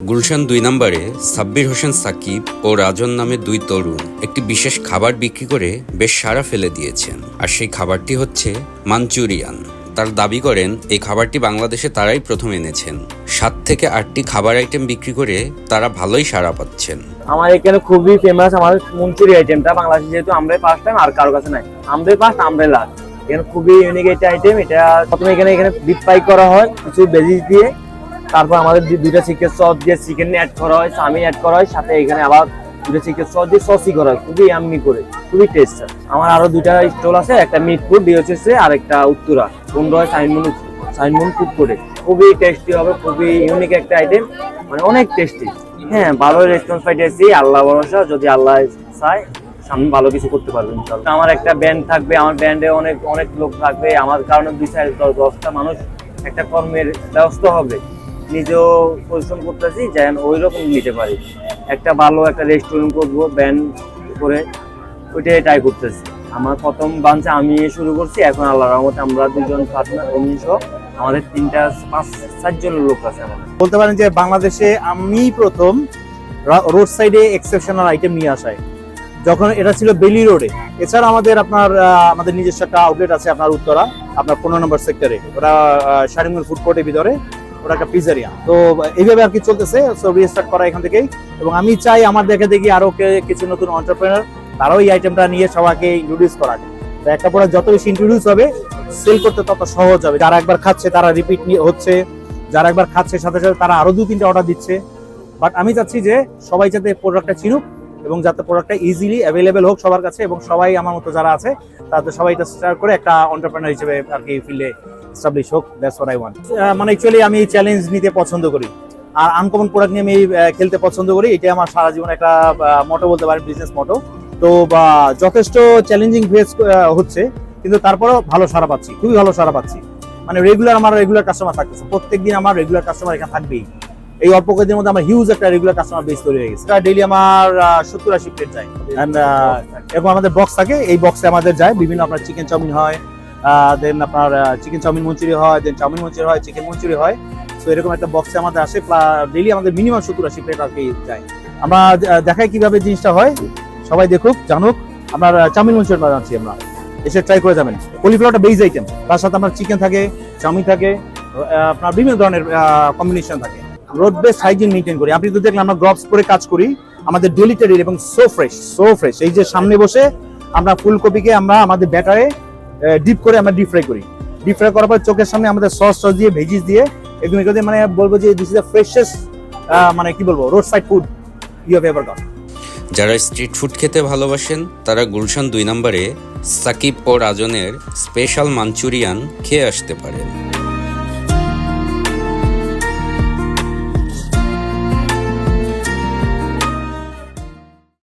গুলশান দুই নম্বরে সাব্বির হোসেন সাকিব ও রাজন নামে দুই তরুণ একটি বিশেষ খাবার বিক্রি করে বেশ সাড়া ফেলে দিয়েছেন। আর সেই খাবারটি হচ্ছে মাঞ্চুরিয়ান। তার দাবি করেন, এই খাবারটি বাংলাদেশে তারাই প্রথম এনেছেন। সাত থেকে আটটি খাবার আইটেম বিক্রি করে তারা ভালোই সাড়া পাচ্ছেন। আমার এখানে খুবই ফেমাস আমার মঞ্চুরি আইটেমটা। বাংলাদেশে যেহেতু আমরাই ফার্স্ট টাইম আর কারও কাছে নাই। আমরাই ফার্স্ট আমরাই লাস্ট এখানে খুবই ইউনিক আইটেম এটা প্রথমে এখানে এখানে ফ্রাই করা হয়, কিছু ভেজিস দিয়ে। তারপর আমাদের দুইটা চিকেন সস দিয়ে চিকেন অ্যাড করা হয়, চাউমিন অ্যাড করা হয়, সাথে এখানে আবার দুটো চিকেন সস দিয়ে সসই করা হয়। খুবই আম্মি করে, খুবই টেস্ট আমার আরও দুইটা স্টল আছে, একটা মিটফুড ডিওচেসে আর একটা উত্তরা। কোনটা হয়? সাইনমুন সাইনমুন ফুড করে। খুবই টেস্টি হবে, খুবই ইউনিক একটা আইটেম মানে অনেক টেস্টি হ্যাঁ ভালো রেসপন্স পাইতেছি আল্লাহ ভরসা, যদি আল্লাহ চায়, সামনে ভালো কিছু করতে পারব ইনশাল্লাহ আমার একটা ব্যান্ড থাকবে, আমার ব্যান্ডে অনেক অনেক লোক থাকবে। আমার কারণে দুই চার দশটা মানুষ একটা কর্মের ব্যবস্থা হবে। নিজেও পরিশ্রম করতেছি, যেন ওই রকম নিতে পারি। একটা ভালো একটা রেস্টুরেন্ট করব ব্যান্ড করে, ওইটাই ট্রাই করতেছি। আমার প্রথম বাঞ্চে আমি শুরু করছি, এখন আল্লাহ রহমতে আমরা দুজন পার্টনার আমাদের তিনটা পাঁচ চারজনের লোক আছে আমাদের। বলতে পারেন যে বাংলাদেশে আমি প্রথম রোড সাইডে এক্সেপশনাল আইটেম নিয়ে আসায়। যখন এটা ছিল বেলি রোডে এছাড়া আমাদের আপনার আমাদের নিজস্ব একটা আউটলেট আছে আপনার উত্তরা, আপনার পনেরো নম্বর সেক্টরে ওটা শারিমুল ফুড কোর্টের ভিতরে। ওটা একটা পিজারিয়া তো এইভাবে আর কি চলতেছে সো রিস্টার্ট করা এখান থেকেই। এবং আমি চাই আমার দেখে দেখি আরও কে- কিছু নতুন অন্টারপ্রেনার তারাও এই আইটেমটা নিয়ে সবাইকে ইন্ট্রোডিউস করা তো একটা প্রোডাক্ট যত বেশি ইন্ট্রোডিউস হবে সেল করতে তত সহজ হবে। যারা একবার খাচ্ছে, তারা রিপিট হচ্ছে। যারা একবার খাচ্ছে, সাথে সাথে তারা আরও দু তিনটা অর্ডার দিচ্ছে। বাট আমি চাচ্ছি যে সবাই যাতে প্রোডাক্টটা চিনুক এবং যাতে প্রোডাক্টটা ইজিলি অ্যাভেলেবেল হোক সবার কাছে এবং সবাই আমার মতো যারা আছে, তাদের সবাই এটা স্টার্ট করে একটা অন্টারপ্রেনার হিসেবে আর কি ফিল্ডে এস্টাবলিশ হোক দ্যাটস হোয়াট আই ওয়ান্ট মানে অ্যাকচুয়ালি আমি চ্যালেঞ্জ নিতে পছন্দ করি। আর আনকমন প্রোডাক্ট নিয়ে আমি খেলতে পছন্দ করি এটা আমার সারা জীবন একটা মোটো বলতে পারেন বিজনেস মোটো তো, বা, যথেষ্ট চ্যালেঞ্জিং ফেস হচ্ছে, কিন্তু তারপরেও ভালো সারা পাচ্ছি, খুবই ভালো সারা পাচ্ছি। মানে রেগুলার আমার রেগুলার কাস্টমার থাকতেছে, প্রত্যেকদিন আমার রেগুলার কাস্টমার এখানে থাকবেই। এই অল্প কয়েকদিনের মধ্যে আমার হিউজ একটা রেগুলার কাস্টমার বেস তৈরি হয়ে গেছে। ডেইলি আমার সত্তর আশি প্লেট যায়। এরকম আমাদের বক্স থাকে, এই বক্সে আমাদের যায়, বিভিন্ন আপনার চিকেন চাউমিন হয় দেন আপনার চিকেন চাউমিন মঞ্চুরি হয় দেন চাউমিন মঞ্চুরি হয় চিকেন মঞ্চুরি হয়। তো এরকম একটা বক্সে আমাদের আসে ডেইলি আমাদের মিনিমাম সত্তর আশি প্লেট আর কি যায়। আমরা দেখাই কীভাবে জিনিসটা হয়। সবাই দেখুক, জানুক। আমরা চাউমিন মঞ্চুরি বানাচ্ছি আমরা। এসে ট্রাই করে যাবেন। কলিফ্লাওয়ারটা বেজ আইটেম তার সাথে আপনার চিকেন থাকে, চাউমিন থাকে আপনার বিভিন্ন ধরনের কম্বিনেশন থাকে। রোড বেস্ট হাইজিন মেনটেন করি। আপনি তো দেখলেন আমরা গ্লোভস পরে কাজ করি। আমাদের ডেলিটারি এবং সো ফ্রেশ সো ফ্রেশ এই যে সামনে বসে আমরা ফুলকপিকে আমরা আমাদের ব্যাটারে ডিপ করে আমরা ডিপ ফ্রাই করি। ডিপ ফ্রাই করার পর চোখের সামনে আমাদের সস সস দিয়ে ভেজিস দিয়ে, এগুলো এগুলো মানে বলব যে দিস ইজ দ্য ফ্রেশেস্ট মানে কি বলব road side food you have ever got যারা স্ট্রিট ফুড খেতে ভালোবাসেন, তারা গুলশান দুই নম্বরে সাকিব ও রাজনের স্পেশাল মাঞ্চুরিয়ান খেয়ে আসতে পারেন।